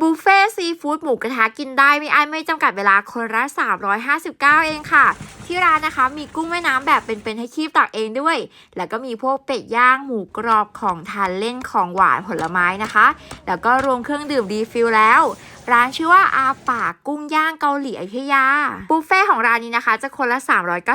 บุฟเฟ่ซีฟู้ดหมูกระทะกินได้ไม่อั้นไม่จำกัดเวลาคนละ 359 เองค่ะ ที่ร้านนะคะมีกุ้งแม่น้ำแบบเป็นๆให้คีบตักเองด้วย แล้วก็มีพวกเป็ดย่างหมูกรอบของทานเล่นของหวานผลไม้นะคะ แล้วก็รวมเครื่องดื่มรีฟิลแล้ว ร้านชื่อว่าอาปากกุ้งย่างเกาหลีอยุธยา บุฟเฟ่ของร้านนี้นะคะ จะคนละ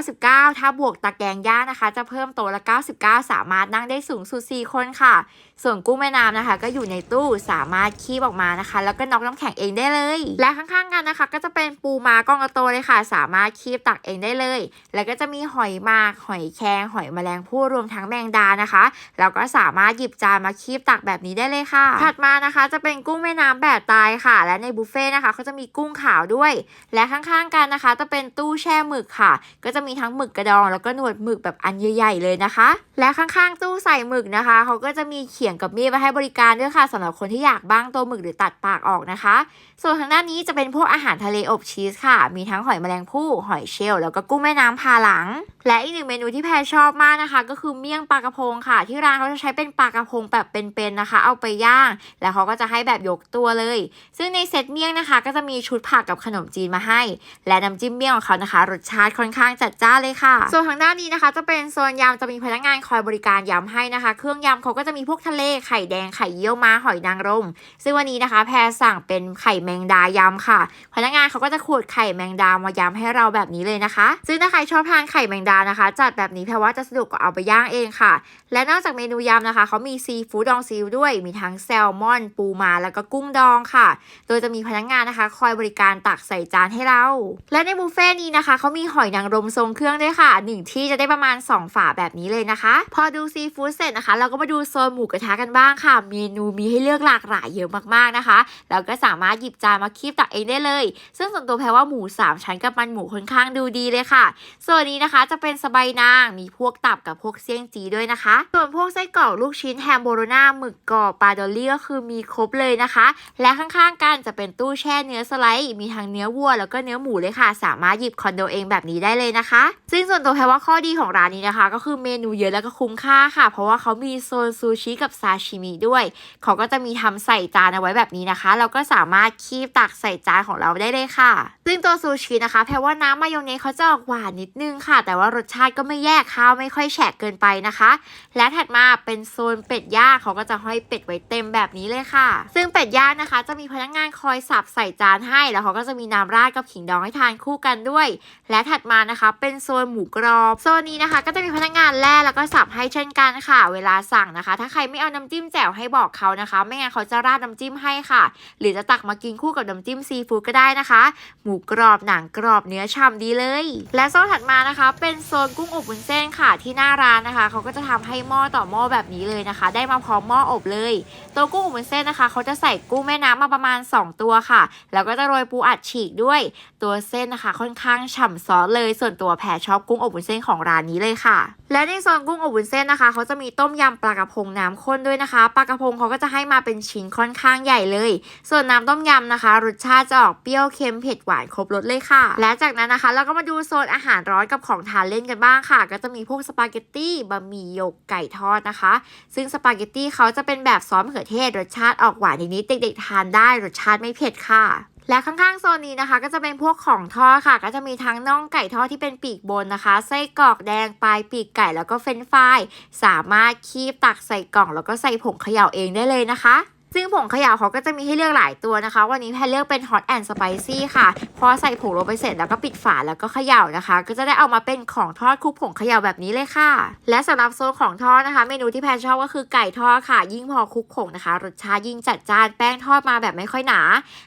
399 ถ้าบวกตะแกรงย่างนะคะ จะเพิ่มโต๊ะละ 99 สามารถนั่งได้สูงสุด 4 คนค่ะส่วนกุ้งแม่น้ำนะคะ ก็อยู่ในตู้สามารถคีบออกมานะคะ แล้วก็น็อกน้ำแข็งเองได้เลย และข้างๆกันนะคะ ก็จะเป็นปูม้ากองโตเลยค่ะ สามารถคีบตักเองได้เลย แล้วก็จะมีหอยมาก หอยแครงหอยแมลงภู่รวมทั้งแมงดานะคะแล้วก็สามารถหยิบจานมาคีบตักแบบนี้ได้เลยค่ะ ถัดมานะคะ จะเป็นกุ้งแม่น้ำแบบตายค่ะ และในบุฟเฟ่ต์นะคะเขาจะมีกุ้งขาวด้วย และข้างๆกันนะคะ จะเป็นตู้แช่หมึกค่ะ ก็จะมีทั้งหมึกกระดอง แล้วก็หนวดหมึกแบบอันใหญ่ ๆ เลยนะคะ และข้างๆ ตู้ใส่หมึกนะคะเขาก็จะมีเขียงกับมีดไว้ให้บริการด้วยค่ะสำหรับคนที่อยากบ้างตัวหมึกหรือตัดปากออกนะคะ ส่วนทางด้านนี้จะเป็นพวกอาหารทะเลอบชีสค่ะ มีทั้งหอยแมลงภู่หอยเชลล์แล้วก็กุ้งแม่น้ำพาหลัง และอีกหนึ่งเมนูที่แพรชอบมากนะคะ ก็คือเมี่ยงปลากระพงค่ะ ที่ร้านเขาจะใช้เป็นปลากระพงแบบเป็นๆนะคะ เอาไปย่าง แล้วเขาก็จะให้แบบยกตัวเลย ซึ่งในเซตเมี่ยงนะคะ ก็จะมีชุดผักกับขนมจีนมาให้ และน้ำจิ้มเมี่ยงของเขานะคะ รสชาติค่อนข้างจัดจ้านเลยค่ะ ส่วนทางด้านนี้นะคะ จะเป็นโซนยำจะมีพนักงานคอยบริการยำให้นะคะ เครื่องยำเขาก็จะมีพวกทะเลไข่แดง ไข่เยี่ยวม้า หอยนางรม ซึ่งวันนี้นะคะ แพรสั่งเป็นไข่แมงดายำค่ะ พนักงานเขาก็จะขูดไข่แมงดามายำให้เราแบบนี้เลยนะคะ ซึ่งถ้าใครชอบทานไข่แมงดานะคะ จัดแบบนี้แพรว่าจะสะดวกกว่าเอาไปย่างเองค่ะ และนอกจากเมนูยำนะคะเขามีซีฟู้ดดองซีอิ๊วด้วย มีทั้งแซลมอน ปูมาแล้วก็กุ้งดองค่ะ โดยจะมีพนักงานนะคะ คอยบริการตักใส่จานให้เรา และในบุฟเฟ่ต์นี้นะคะเขามีหอยนางรมทรงเครื่องด้วยค่ะหนึ่งที่จะได้ประมาณ 2 ฝาแบบนี้เลยนะคะ พอดูซีฟู้ดเสร็จนะคะ เราก็มาดูโซนหมูกระทะกันบ้างค่ะ เมนูมีให้เลือกหลากหลายเยอะมากๆนะคะ แล้วก็สามารถหยิบจานมาคีบตักเองได้เลย ซึ่งส่วนตัวแพรว่าหมู 3 ชั้นกับมันหมูค่อนข้างดูดีเลยค่ะ ส่วนนี้นะคะจะเป็นสบายนางมีพวกตับกับพวกเสี่ยงจีด้วยนะคะ ส่วนพวกไส้กรอกลูกชิ้นแฮมโบโรนาหมึกกรอบปลาดอลลี่ก็คือมีครบเลยนะคะ และข้างๆกันจะเป็นตู้แช่เนื้อสไลด์มีทั้งเนื้อวัวแล้วก็เนื้อหมูเลยค่ะ สามารถหยิบคอนโดเองแบบนี้ได้เลยนะคะ ซึ่งส่วนตัวแพรว่าข้อดีของร้านนี้นะคะ ก็คือเมนูเยอะแล้วก็คุ้มค่าค่ะ เพราะว่าเขามีโซนซูชิกับซาชิมิด้วย เขาก็จะมีทำใส่จานเอาไว้แบบนี้นะคะ เราก็สามารถคีบตักใส่จานของเราได้เลยค่ะ ซึ่งตัวซูชินะคะแพรว่าน้ำมายองเนสเขาจะออกหวานนิดนึงค่ะ แต่ว่ารสชาติก็ไม่แย่ข้าวไม่ค่อยแฉะเกินไปนะคะ และถัดมาเป็นโซนเป็ดย่างเขาก็จะห้อยเป็ดไว้เต็มแบบนี้เลยค่ะ ซึ่งเป็ดย่างนะคะ จะมีพนักงานคอยสับใส่จานให้ แล้วเขาก็จะมีน้ำราดกับขิงดองให้ทานคู่กันด้วย และถัดมานะคะเป็นโซนหมูกรอบ โซนนี้นะคะ ก็จะมีพนักงานแล่แล้วก็สับให้เช่นกันค่ะ เวลาสั่งนะคะ ถ้าใครไม่เอาน้ำจิ้มแจ่วให้บอกเขานะคะ ไม่งั้นเขาจะราดน้ำจิ้มให้ค่ะ หรือจะตักมากินคู่กับน้ำจิ้มซีฟู้ดก็ได้นะคะ หมูกรอบหนังกรอบเนื้อฉ่ำดีเลย และโซนถัดมานะคะ เป็นโซนกุ้งอบวุ้นเส้นค่ะที่หน้าร้านนะคะ เขาก็จะทำให้หม้อต่อหม้อแบบนี้เลยนะคะ ได้มาพร้อมหม้ออบเลย ตัวกุ้งอบวุ้นเส้นนะคะ เขาจะใส่กุ้งแม่น้ำมาประมาณ 2 ตัวค่ะ แล้วก็จะโรยปูอัดฉีกด้วย ตัวเส้นนะคะ ค่อนข้างฉ่ำซอสเลย ส่วนตัวแพรชอบกุ้งอบวุ้นเส้นของร้านนี้เลยค่ะและในโซนกุ้งอบวุ้นเส้นนะคะเขาจะมีต้มยำปลากระพงน้ำข้นด้วยนะคะปลากระพงเขาก็จะให้มาเป็นชิ้นค่อนข้างใหญ่เลย ส่วนน้ำต้มยำนะคะรสชาติจะออกเปรี้ยวเค็มเผ็ดหวานครบรสเลยค่ะ และจากนั้นนะคะ เราก็มาดูโซนอาหารร้อนกับของทานเล่นกันบ้างค่ะ ก็จะมีพวกสปาเกตตี้บะหมี่หยกไก่ทอดนะคะ ซึ่งสปาเกตตี้เขาจะเป็นแบบซอสมะเขือเทศรสชาติออกหวานนิดๆเด็กๆทานได้รสชาติไม่เผ็ดค่ะ และข้างๆโซนนี้นะคะ ก็จะเป็นพวกของทอดค่ะ ก็จะมีทั้งน่องไก่ทอดที่เป็นปีกบนนะคะ ไส้กรอกแดงปลายปีกไก่แล้วก็เฟรนฟรายสามารถคีบตักใส่กล่อง แล้วก็ใส่ผงเขย่าเองได้เลยนะคะ ซึ่งผงขย่าเขาก็จะมีให้เลือกหลายตัวนะคะ วันนี้แพรเลือกเป็น Hot and Spicy ค่ะ พอใส่ผงลงไปเสร็จแล้วก็ปิดฝาแล้วก็เขย่านะคะ ก็จะได้เอามาเป็นของทอดคลุกผงขย่าแบบนี้เลยค่ะ และสำหรับโซนของทอดนะคะ เมนูที่แพรชอบก็คือไก่ทอดค่ะ ยิ่งพอคลุกผงนะคะ รสชาติยิ่งจัดจ้านแป้งทอดมาแบบไม่ค่อยหนา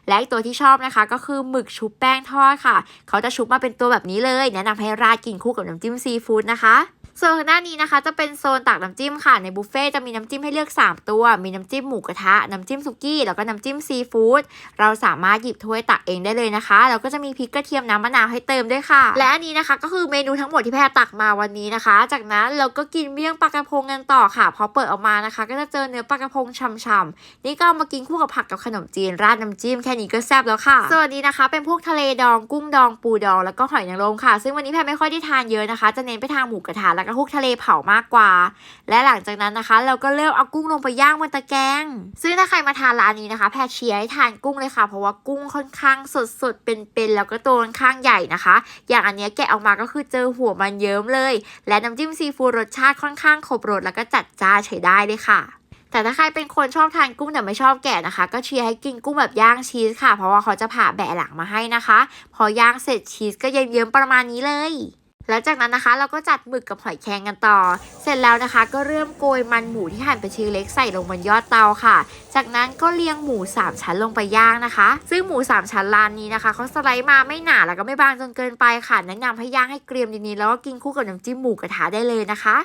และอีกตัวที่ชอบนะคะก็คือหมึกชุบแป้งทอดค่ะ เขาจะชุบมาเป็นตัวแบบนี้เลย แนะนำให้ราดกินคู่กับน้ำจิ้มซีฟู้ดนะคะ ส่วนทางด้านี้นะคะจะเป็นโซนตักน้ำจิ้มค่ะ ในบุฟเฟ่จะมีน้ำจิ้มให้เลือก 3 ตัว มีน้ำจิ้มหมูกระทะ น้ำจิ้มสุกี้ แล้วก็น้ำจิ้มซีฟู้ด เราสามารถหยิบถ้วยตักเองได้เลยนะคะ แล้วก็จะมีพริกกระเทียมน้ำมะนาวให้เติมด้วยค่ะ และอันนี้นะคะก็คือเมนูทั้งหมดที่แพรตักมาวันนี้นะคะ จากนั้นเราก็กินเมี่ยงปลากระพงกันต่อค่ะ พอเปิดออกมานะคะ ก็จะเจอเนื้อปลากระพงฉ่ำๆ นี่ก็ามากินคู่กับผักกับขนมจีนราดน้ำจิ้มแค่นี้ก็แซ่บแล้วค่ะ ส่วนนี้นะคะ เป็นพวกทะเลดอง กุ้งดอง ปูดอง แล้วก็หอยนางรมค่ะ ซึ่งวันนี้แพรไม่ค่อยได้ทานเยอะนะคะ จะเน้นไปทางหมูกระทะแล้วก็ก็พวกทะเลเผามากกว่า และหลังจากนั้นนะคะ เราก็เริ่มเอากุ้งลงไปย่างบนตะแกรงซึ่งถ้าใครมาทานร้านนี้นะคะ แพทเชียร์ให้ทานกุ้งเลยค่ะ เพราะว่ากุ้งค่อนข้างสดๆเป็นๆแล้วก็ตัวค่อนข้างใหญ่นะคะ อย่างอันนี้แกะออกมาก็คือเจอหัวมันเยิ้มเลย และน้ำจิ้มซีฟู้ดรสชาติค่อนข้างครบรสแล้วก็จัดจ้าใช้ได้เลยค่ะแต่ถ้าใครเป็นคนชอบทานกุ้งแต่ไม่ชอบแกะนะคะ ก็เชียร์ให้กินกุ้งแบบย่างชีสค่ะ เพราะว่าเขาจะผ่าแบะหลังมาให้นะคะ พอย่างเสร็จชีสก็เยิ้มๆประมาณนี้เลย แล้วจากนั้นนะคะเราก็จัดหมึกกับหอยแครงกันต่อ เสร็จแล้วนะคะ ก็เริ่มโกยมันหมูที่หั่นเป็นชิ้นเล็กใส่ลงบนยอดเตาค่ะ จากนั้นก็เรียงหมู 3 ชั้นลงไปย่างนะคะ ซึ่งหมู 3 ชั้นร้านนี้นะคะเขาสไลด์มาไม่หนาแล้วก็ไม่บางจนเกินไปค่ะแนะนำให้ย่างให้เกรียมดีๆแล้วก็กินคู่กับน้ำจิ้มหมูกระทะได้เลยนะคะ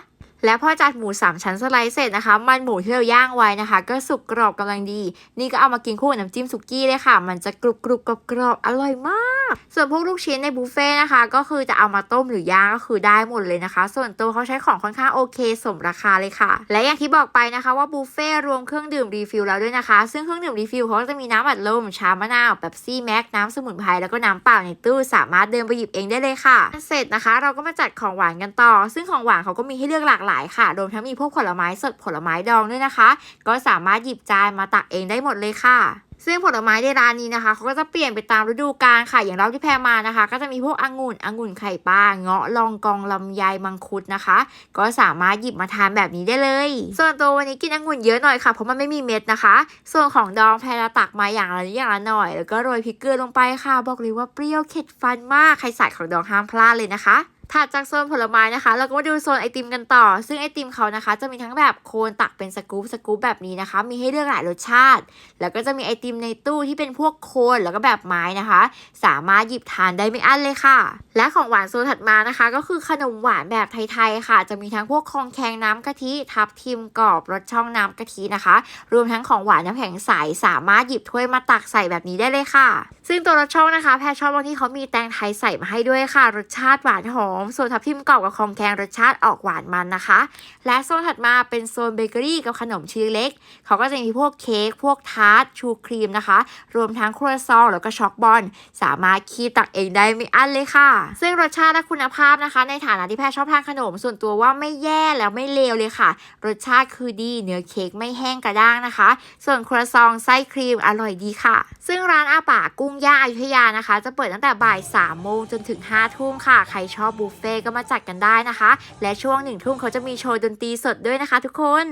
และพอจัดหมู 3 ชั้นสไลด์เสร็จนะคะ มันหมูที่เราย่างไว้นะคะ ก็สุกกรอบกำลังดี นี่ก็เอามากินคู่กับน้ำจิ้มสุกี้เลยค่ะ มันจะกรุบกรุบกรอบกรอบอร่อยมาก ส่วนพวกลูกชิ้นในบุฟเฟ่ต์นะคะ ก็คือจะเอามาต้มหรือย่างก็คือได้หมดเลยนะคะ ส่วนตัวเขาใช้ของค่อนข้างโอเค สมราคาเลยค่ะ และอย่างที่บอกไปนะคะว่าบุฟเฟ่ต์รวมเครื่องดื่มรีฟิลแล้วด้วยนะคะ ซึ่งเครื่องดื่มรีฟิลเขาก็จะมีน้ำอัดลมชามะนาวแบบซี่แม็กน้ำสมุนไพรแล้วก็น้ำเปล่าในตู้สามารถเดินไปหยิบเองได้เลยค่ะ เสร็จนะคะ เราก็มาจัดของหวานกันต่อ ซึ่งของหวานเขาก็มีให้เลือกหลากหลายค่ะรวมทั้งมีพวกผลไม้สดผลไม้ดองด้วยนะคะ ก็สามารถหยิบจานมาตักเองได้หมดเลยค่ะ ซึ่งผลไม้ในร้านนี้นะคะเขาก็จะเปลี่ยนไปตามฤดูกาลค่ะ อย่างเราที่แพรมานะคะ ก็จะมีพวกองุ่นองุ่นไข่ปลาเงาะลองกองลำไยมังคุดนะคะ ก็สามารถหยิบมาทานแบบนี้ได้เลย ส่วนตัววันนี้กินองุ่นเยอะหน่อยค่ะเพราะมันไม่มีเม็ดนะคะ ส่วนของดองแพรตักมาอย่างละนิดอย่างละหน่อย แล้วก็โรยพริกเกลือลงไปค่ะ บอกเลยว่าเปรี้ยวเข็ดฟันมากใครสายของดองห้ามพลาดเลยนะคะ ถัดจากโซนผลไม้นะคะ เราก็มาดูโซนไอติมกันต่อ ซึ่งไอติมเขานะคะ จะมีทั้งแบบโคนตักเป็นสกู๊ปสกู๊ปแบบนี้นะคะ มีให้เลือกหลายรสชาติ แล้วก็จะมีไอติมในตู้ที่เป็นพวกโคนแล้วก็แบบไม้นะคะ สามารถหยิบทานได้ไม่อั้นเลยค่ะ และของหวานโซนถัดมานะคะ ก็คือขนมหวานแบบไทยๆค่ะ จะมีทั้งพวกคองแคงน้ำกะทิทับทิมกรอบรสช่องน้ำกะทินะคะ รวมทั้งของหวานน้ำแข็งใสสามารถหยิบถ้วยมาตักใส่แบบนี้ได้เลยค่ะ ซึ่งตัวรสช่องนะคะ แพรชอบบางที่เขามีแตงไทยใส่มาให้ด้วยค่ะ รสชาติหวานหอมส่วนทับทิมกรอบกับคองแคงรสชาติออกหวานมันนะคะ และโซนถัดมาเป็นโซนเบเกอรี่กับขนมชิ้นเล็ก เขาก็จะมีพวกเค้กพวกทาร์ตชูครีมนะคะ รวมทั้งครัวซองแล้วก็ช็อกบอลสามารถคีบตักเองได้ไม่อั้นเลยค่ะ ซึ่งรสชาติและคุณภาพนะคะ ในฐานะที่แพรชอบทานขนมส่วนตัวว่าไม่แย่แล้วไม่เลวเลยค่ะ รสชาติคือดีเนื้อเค้กไม่แห้งกระด้างนะคะ ส่วนครัวซองไส้ครีมอร่อยดีค่ะ ซึ่งร้านอาป่ากุ้งย่างอยุธยานะคะ จะเปิดตั้งแต่บ่าย3โมงจนถึง5ทุ่มค่ะ ใครชอบบุฟเฟ่ก็มาจัดกันได้นะคะ และช่วงหนึ่งทุ่มเขาจะมีโชว์ดนตรีสดด้วยนะคะทุกคน